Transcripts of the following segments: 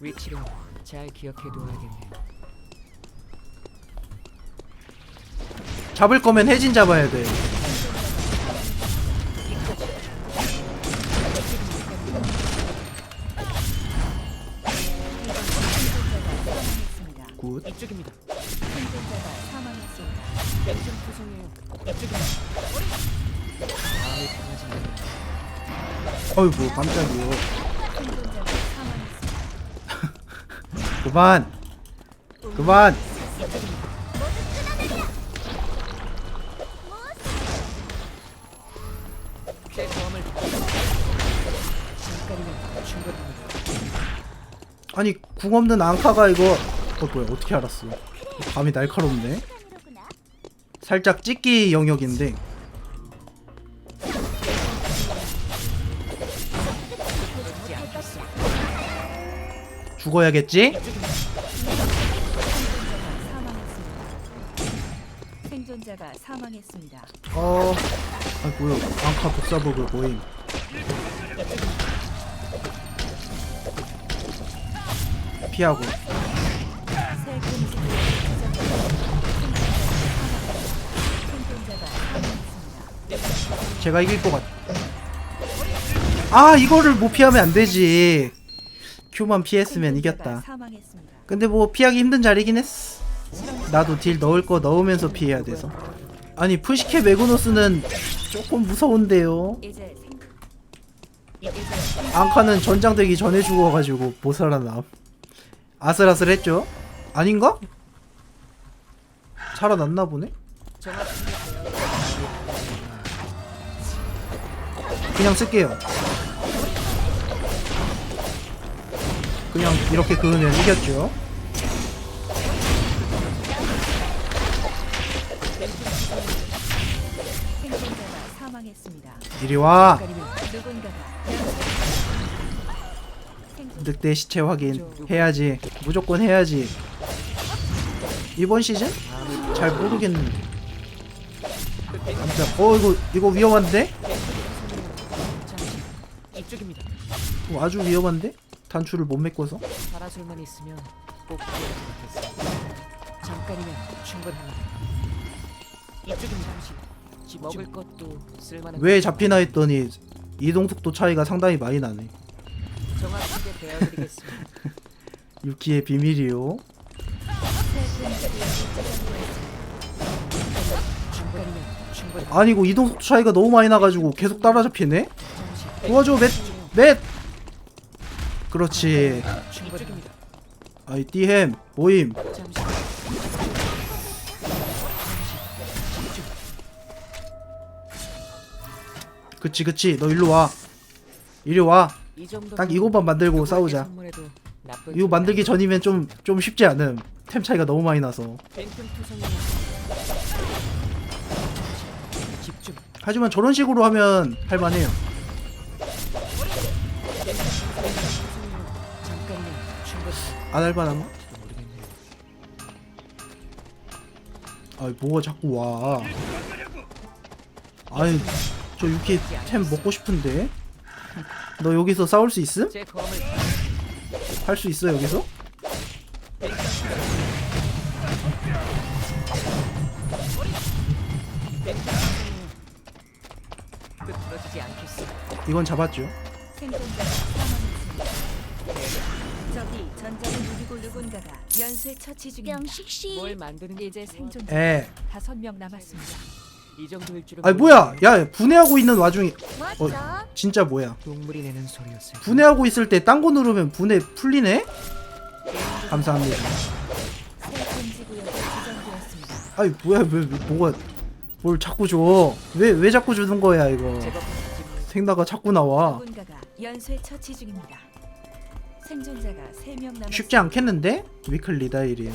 위치를 잘 기억해둬야겠네요. 잡을 거면 혜진 잡아야 돼. 굿. 이쪽입니다. 땡좀 죄송해요. 이쪽입니다. 어이구 깜짝이요. 생존자가 사망했습니다. 그만. 그만. 아니 궁 없는 앙카가 이거 어 뭐야 어떻게 알았어? 감이 날카롭네. 살짝 찍기 영역인데 죽어야겠지? 사망했습니다. 생존자가 사망했습니다. 어. 아 뭐야 앙카 복사복을 모임. 피하고. 제가 이길 것 같. 아 이거를 못 피하면 안 되지. 큐만 피했으면 이겼다. 근데 뭐 피하기 힘든 자리긴 했어. 나도 딜 넣을 거 넣으면서 피해야 돼서. 아니 푸시케 메고노스는 조금 무서운데요. 앙카는 전장되기 전에 죽어가지고 못 살아남. 아슬아슬했죠? 아닌가? 살아났나 보네? 그냥 쓸게요. 그냥 이렇게 그으면 이겼죠. 이리 와. 늑대 시체 확인 해야지. 무조건 해야지. 이번 시즌? 잘 모르겠는데. 어 이거 이거 위험한데? 이거 아주 위험한데? 단추를 못 메꿔서. 파라솔만 있으면 꼭 같았어. 잠깐이면 충분합니다. 이쪽입니다. 잠시 먹을 것도 쓸만한 왜 잡히나 했더니 이동 속도 차이가 상당히 많이 나네. 정확하게 배워드리겠습니다. 유키의 비밀이요. 새 금지 구역이 잠깐이면 충분. 아니 이거 이동 속도 차이가 너무 많이 나가지고 계속 따라잡히네? 도와줘 맷! 맷! 그렇지. 아이 띠햄 모임 잠시. 그치 그치 너 일로 와 이리 와딱 이 정도. 이것만 만들고 싸우자 이거 만들기 전이면 좀 좀 쉽지 않음 템 차이가 너무 많이 나서. 하지만 저런 식으로 하면 할만해요 할만한가? 모르겠네요. 아이 뭐가 자꾸 와 아이 저 유키 템 먹고 싶은데 너 여기서 싸울 수 있음? 할 수 있어 여기서? 이건 잡았죠 연쇄 처치 중입니다. 명식 뭘씨 만드는 게 이제 생존자 에 다섯 명 남았습니다. 이 정도일 줄은 아니 뭐야 야 분해하고 있는 와중에 맞죠? 어 진짜 뭐야 동물이 내는 소리였어요. 분해하고 있을 때 딴 거 누르면 분해 풀리네? 감사합니다 구역이 지정되었습니다. 아이 뭐야 왜, 왜 뭐가 뭘 자꾸 줘 왜 왜 자꾸 주는 거야 이거 제법 생나가 자꾸 나와 누군가가 연쇄 처치 중입니다. 생존자가 세명 남았습니다. 쉽지 않겠는데? 위클리다 1인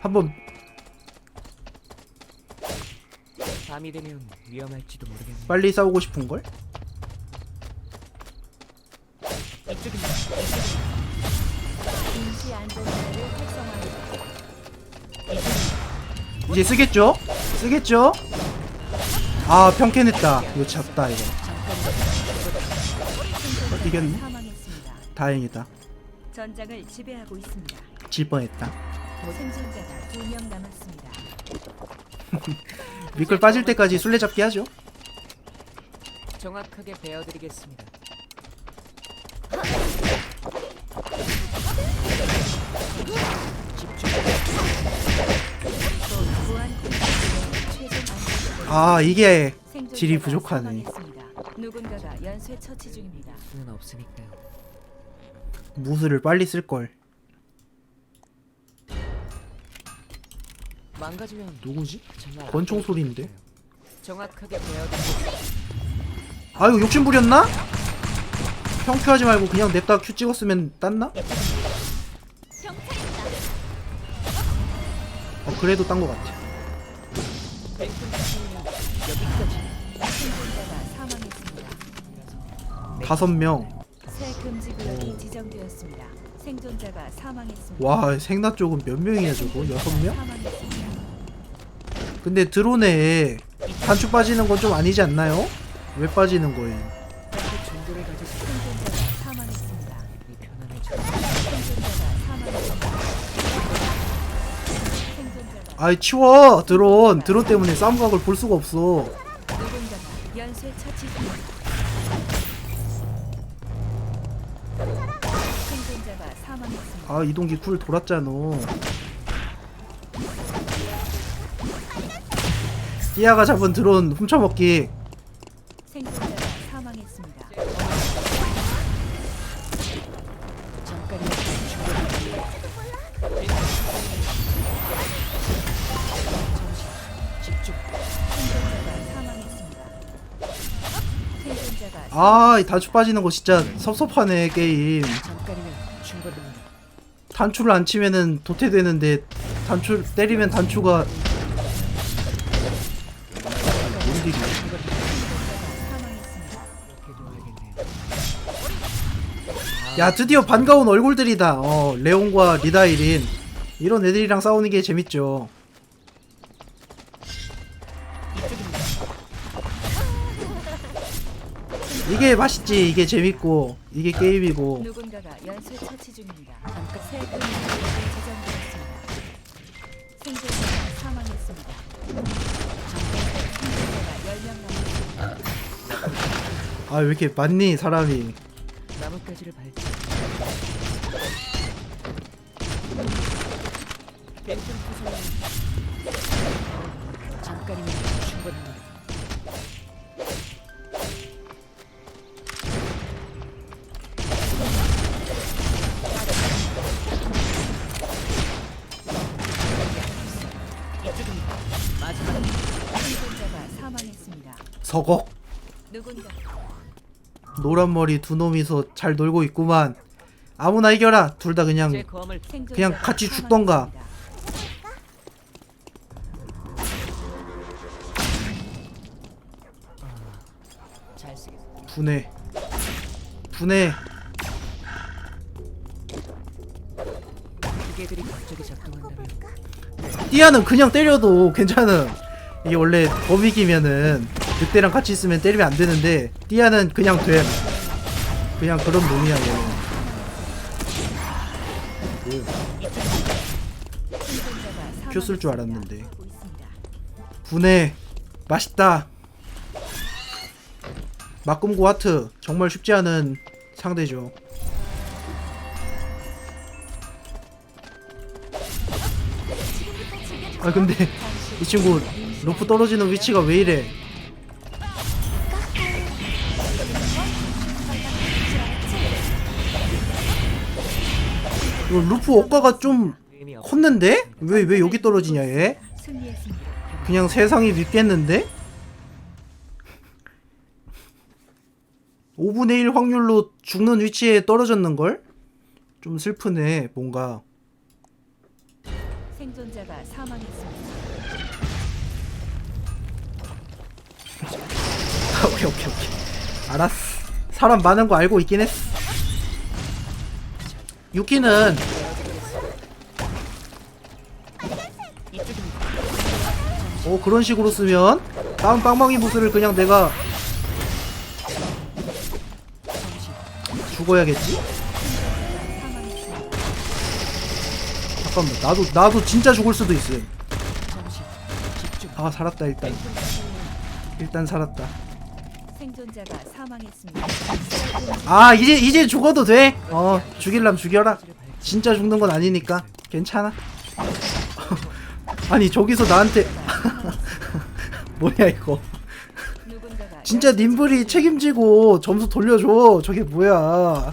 한번 밤이 되면 위험할지도 모르겠네. 빨리 싸우고 싶은걸? 이쪽입니다. 임시 안전자를 활성화합니다. 이제 쓰겠죠? 쓰겠죠? 아 평캔했다 이거 잡다 이거 어, 이겼네 다. 다행이다 전장을 지배하고 있습니다. 질 뻔했다 생존자가 두 명 남았습니다. 미끌 빠질 때까지 술래잡기 하죠 정확하게 베어드리겠습니다. 또 무한 최종 아 이게 생존자가 질이 부족하네. 사망했습니다. 누군가가 연쇄 처치 중입니다. 수는 없으니까요. 무술을 빨리 쓸걸 망가지면 누구지? 정말 권총 소리인데? 정확하게. 아이고 욕심 부렸나? 평큐하지 말고 그냥 냅다 큐 찍었으면 땄나? 어 그래도 딴거 같아 여기까지. 생존자가 사망했습니다. 다섯 명 새 금지 구역 이 지정되었습니다. 생존자가 사망했습니다. 와 생나 쪽은 몇 명이야 저거? 여섯 명? 사망했습니다. 근데 드론에 단추 빠지는 건 좀 아니지 않나요? 왜 빠지는 거예요? 그 정도를 가지고 생존자가 사망했습니다. 이 편안해져. 생존자가 사망했습니다. 생존자가 아이 치워 드론 드론 때문에 싸움각을 볼 수가 없어 누군가가 연쇄 처치 중 아 이동기 쿨 돌았잖아 띠아가 잡은 드론 훔쳐먹기 생존자가 사망했습니다. 잠깐이면 잠시 집중. 생존자가 사망했습니다. 생존자가 아 이 단추 빠지는 거 진짜 섭섭하네 게임. 단추를 안 치면은 도태되는데 단추 때리면 단추가 놓아야겠네요. 야 드디어 반가운 얼굴들이다 어 레온과 리다이린 이런 애들이랑 싸우는 게 재밌죠 이게 맛있지 이게 재밌고 이게 게임이고 누군가가 연쇄 처치 중입니다. 잠깐 새 구역이 지정되었습니다. 생존자가 사망했습니다. 생존자가 10명 남았습니다. 아 왜 이렇게 많니 사람이 나뭇가지를 밟지. 벤튼 투성이 잠깐이면 충분합니다. 서걱 누군가. 노란 머리 두 놈이서 잘 놀고 있구만. 아무나 이겨라. 둘 다 그냥 그냥 같이 죽던가. 분해. 분해. 띠아는 그냥 때려도 괜찮음. 이게 원래 범위기면은 늑대랑 같이 있으면 때리면 안 되는데 띠아는 그냥 됨 그냥 그런 놈이야 얘는. 생존자가 큐쓸줄 사망했습니다. 알았는데. 분해. 맛있다. 막금고 하트. 정말 쉽지 않은 상대죠. 아 근데 이 친구 루프 떨어지는 위치가 왜 이래 이거 루프 억가가 좀. 컸는데? 왜 왜 여기 떨어지냐 얘? 그냥 세상이 믿겠는데? 5분의 1 확률로 죽는 위치에 떨어졌는걸? 좀 슬프네 뭔가 생존자가 사망했습니다. 오케이 오케이 오케이 알았어 사람 많은 거 알고 있긴 했어 유키는. 어 그런 식으로 쓰면 다음 빵빵이 보스를 그냥 내가 죽어야겠지? 잠깐만 나도 나도 진짜 죽을 수도 있음. 아 살았다 일단 일단 살았다 생존자가 사망했습니다. 아 이제 이제 죽어도 돼 어 죽일람 죽여라. 진짜 죽는 건 아니니까. 괜찮아? 아니 저기서 나한테 뭐야 이거? 누군가가 진짜 님블이 책임지고 점수 돌려줘. 저게 뭐야?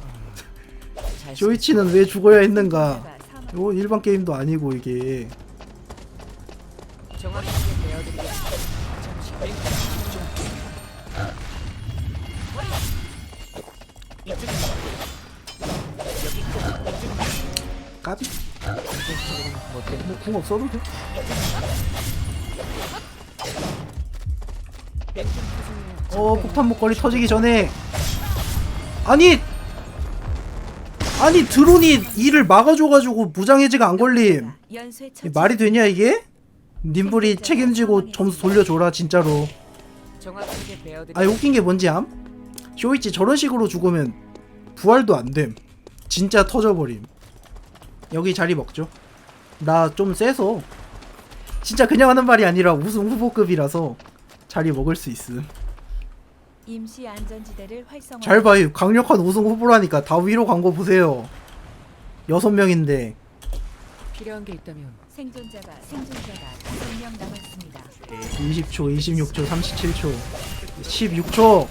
잘 쇼이치는 왜 죽어야 했는가? 이거 일반 게임도 아니고 이게. 정확하 까비 뭐 때문에 뭐궁 없어도 돼 어 폭탄 목걸이 터지기 전에 아니 아니 드론이 이를 막아줘가지고 무장해제가 안 걸림 말이 되냐 이게? 님블이 책임지고 점수 돌려줘라 진짜로 정확하게 베어드리. 아 웃긴 게 뭔지 암? 쇼이치 저런 식으로 죽으면 부활도 안됨 진짜 터져버림 여기 자리 먹죠 나 좀 세서 진짜 그냥 하는 말이 아니라 우승 후보급이라서 자리 먹을 수 있음 임시 안전지대를 활성화. 잘 봐요 강력한 우승 후보라니까 다 위로 간거 보세요 여섯 명인데 필요한 게 있다면 생존자가 생존자가 다섯 명 남았습니다. 20초 26초 37초 16초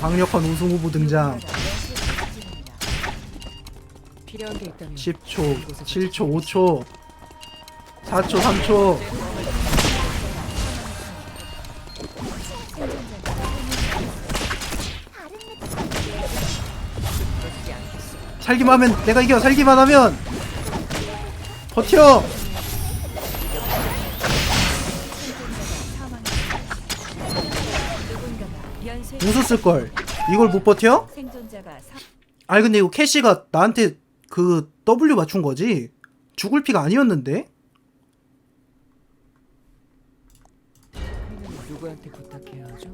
강력한 우승 후보 등장. 필요한 게 있다면 10초 7초 5초 4초 3초 그러지 않겠어. 살기만 하면 내가 이겨. 살기만 하면. 버텨. 연쇄 웃었을 걸. 이걸 못 버텨? 생존자가 사... 아니 근데 이거 캐시가 나한테 그 W 맞춘 거지? 죽을 피가 아니었는데? 누구한테 부탁해야 하죠?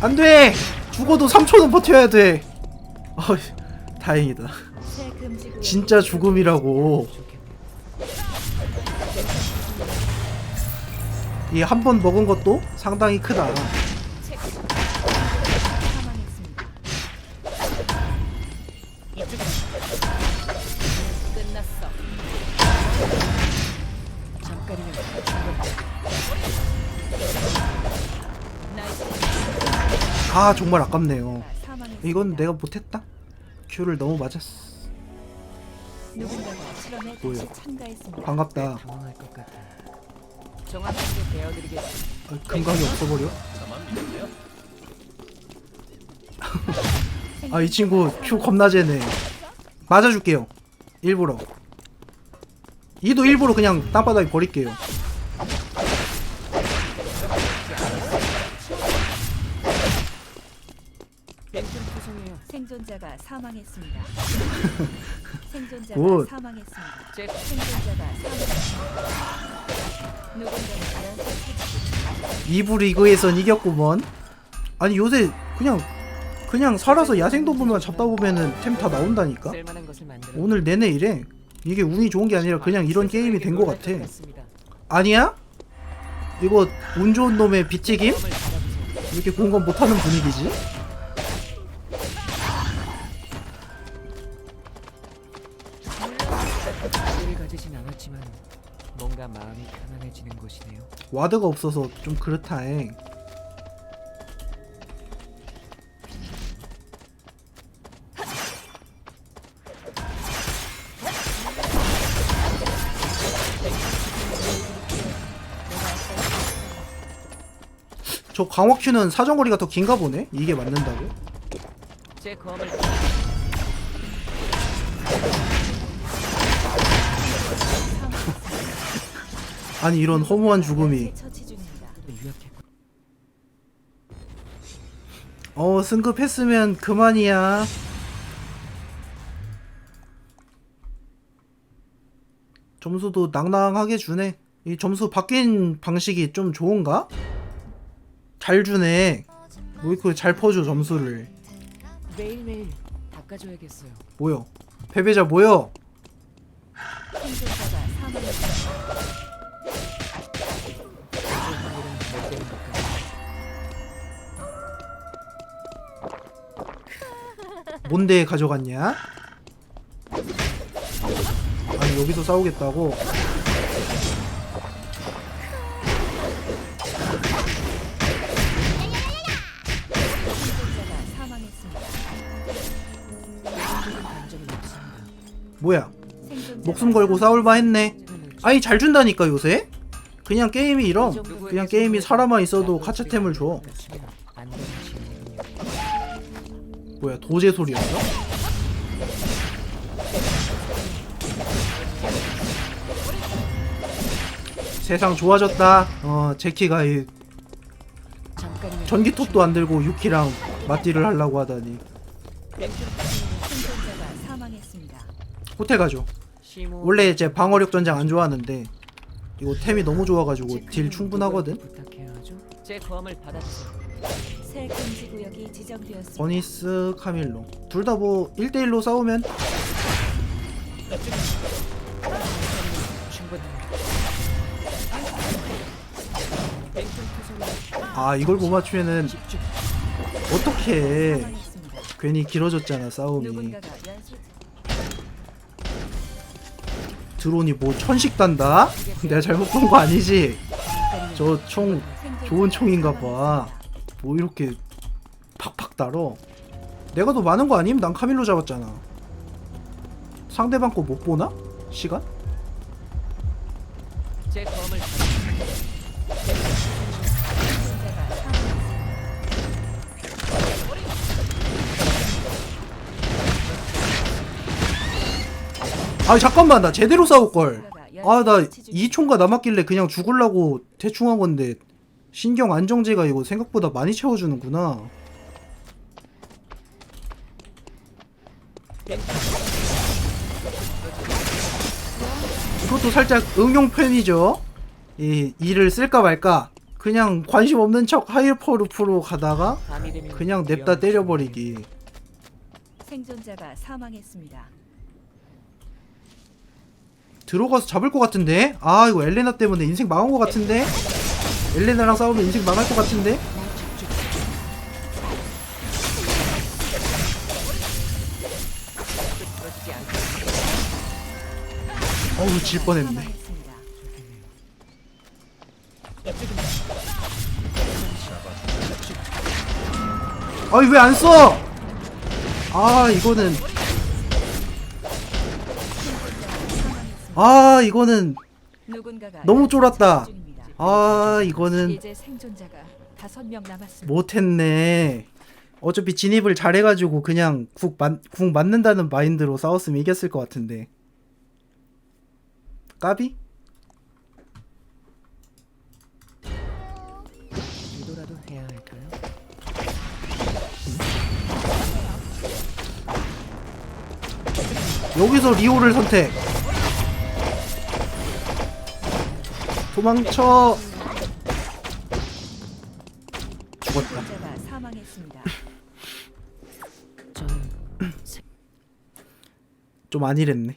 안돼! 죽어도 3초는 버텨야 돼! 어이, 다행이다. 진짜 죽음이라고. 이 한 번 먹은 것도 상당히 크다 아 정말 아깝네요. 이건 내가 못했다? 큐를 너무 맞았어. 뭐야? 반갑다. 정확하게 베어드리겠습니다. 아, 금강이 없어버려? 아 이 친구 큐 겁나 재네. 맞아줄게요. 일부러. 이도 일부러 그냥 땅바닥에 버릴게요 사망했습니다. 생존자가 굿. 사망했습니다. 제 생존자가 사망했습니다. 이부 리그에선 이겼구먼 아니 요새 그냥 그냥 살아서 야생동물만 잡다 보면은 템 다 나온다니까 쓸만한 것을 만들어. 오늘 내내 이래 이게 운이 좋은 게 아니라 그냥 이런 게임이 된 것 같아. 아니야? 이거 운 좋은 놈의 잡아보세요. 이렇게 공감 못하는 분위기지? 와드가 없어서 좀 그렇다잉 저 강화큐는 사정거리가 더 긴가 보네? 이게 맞는다고? 아니 이런 허무한 죽음이. 어 승급했으면 그만이야. 점수도 낭낭하게 주네. 이 점수 바뀐 방식이 좀 좋은가? 잘 주네. 뭐 이렇게 잘 퍼줘 점수를. 매일매일 닦아줘야겠어요. 모여? 패배자 모여 뭔데 가져갔냐? 아니 여기서 싸우겠다고? 뭐야 목숨 걸고 싸울 바 했네 저는 아니 잘 준다니까 요새? 그냥 게임이 이럼 그냥 게임이 사람만 있어도 가차템을 줘 뭐야 도제 소리였어? 세상 좋아졌다 어 제키가 이 전기톱도 안 들고 유키랑 맞디를 하려고 하다니. 호텔 가죠 원래 제 방어력 전장 안 좋아하는데 이거 템이 너무 좋아가지고 딜 충분하거든. 제 검을 받아주세요. 새 금지 구역이 지정되었습니다. 버니스 카밀로 둘 다 뭐 1대1로 싸우면 아 이걸 못 맞추면은. 어떻게 사망했습니다. 괜히 길어졌잖아 싸움이 누군가가 연쇄 드론이 뭐 천식 단다? 내가 잘못 본 거 아니지? 저 총 좋은 총인가 봐. 뭐 이렇게 팍팍 달어 내가 더 많은 거 아님? 난 카밀로 잡았잖아 상대방 거 못 보나? 시간? 제 검을. 아 잠깐만 나 제대로 싸울걸 아 나. 2총가 남았길래 그냥 죽을라고 대충 한 건데 신경 안정제가 이거 생각보다 많이 채워주는구나. 이것도 살짝 응용 편이죠? 이 일을 쓸까 말까? 그냥 관심 없는 척 하이퍼루프로 가다가 그냥 냅다 때려버리기. 생존자가 사망했습니다. 들어가서 잡을 것 같은데? 아 이거 엘레나 때문에 인생 망한 것 같은데 엘레나랑 싸우면 인생 망할 것 같은데 어우 질 뻔했네. 아이 왜 안 써? 아 이거는 아 이거는 너무 쫄았다. 아 이거는 이제 생존자가 다섯 명 남았습니다. 못했네 어차피 진입을 잘해가지고 그냥 국, 맞, 국 맞는다는 마인드로 싸웠으면 이겼을 것 같은데 까비? 기도라도 해야 할까요? 여기서 리오를 선택 도망쳐 죽었다 생존자가 사망했습니다. 저는 좀 안일했네